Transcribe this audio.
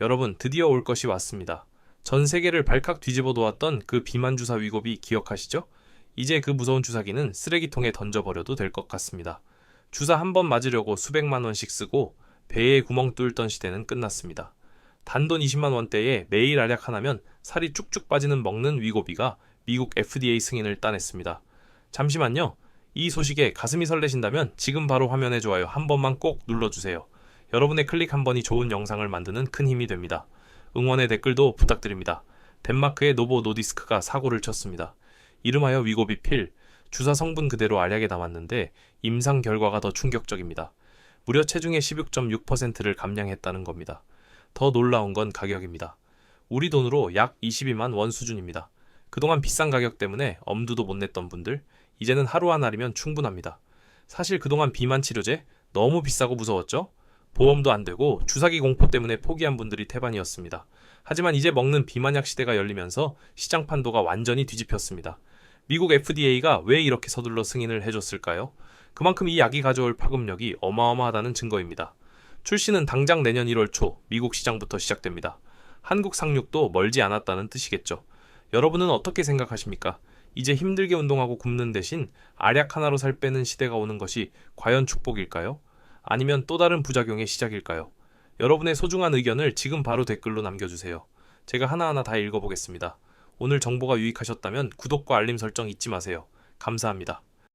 여러분, 드디어 올 것이 왔습니다. 전 세계를 발칵 뒤집어 놓았던 그 비만 주사 위고비 기억하시죠? 이제 그 무서운 주사기는 쓰레기통에 던져버려도 될 것 같습니다. 주사 한 번 맞으려고 수백만 원씩 쓰고 배에 구멍 뚫던 시대는 끝났습니다. 단돈 20만 원대에 매일 알약 하나면 살이 쭉쭉 빠지는 먹는 위고비가 미국 FDA 승인을 따냈습니다. 잠시만요. 이 소식에 가슴이 설레신다면 지금 바로 화면에 좋아요 한 번만 꼭 눌러주세요. 여러분의 클릭 한 번이 좋은 영상을 만드는 큰 힘이 됩니다. 응원의 댓글도 부탁드립니다. 덴마크의 노보 노디스크가 사고를 쳤습니다. 이름하여 위고비 필, 주사 성분 그대로 알약에 담았는데 임상 결과가 더 충격적입니다. 무려 체중의 16.6%를 감량했다는 겁니다. 더 놀라운 건 가격입니다. 우리 돈으로 약 22만 원 수준입니다. 그동안 비싼 가격 때문에 엄두도 못 냈던 분들, 이제는 하루 한 알이면 충분합니다. 사실 그동안 비만 치료제 너무 비싸고 무서웠죠? 보험도 안 되고 주사기 공포 때문에 포기한 분들이 태반이었습니다. 하지만 이제 먹는 비만약 시대가 열리면서 시장 판도가 완전히 뒤집혔습니다. 미국 FDA가 왜 이렇게 서둘러 승인을 해줬을까요? 그만큼 이 약이 가져올 파급력이 어마어마하다는 증거입니다. 출시는 당장 내년 1월 초 미국 시장부터 시작됩니다. 한국 상륙도 멀지 않았다는 뜻이겠죠. 여러분은 어떻게 생각하십니까? 이제 힘들게 운동하고 굶는 대신 알약 하나로 살 빼는 시대가 오는 것이 과연 축복일까요? 아니면 또 다른 부작용의 시작일까요? 여러분의 소중한 의견을 지금 바로 댓글로 남겨주세요. 제가 하나하나 다 읽어보겠습니다. 오늘 정보가 유익하셨다면 구독과 알림 설정 잊지 마세요. 감사합니다.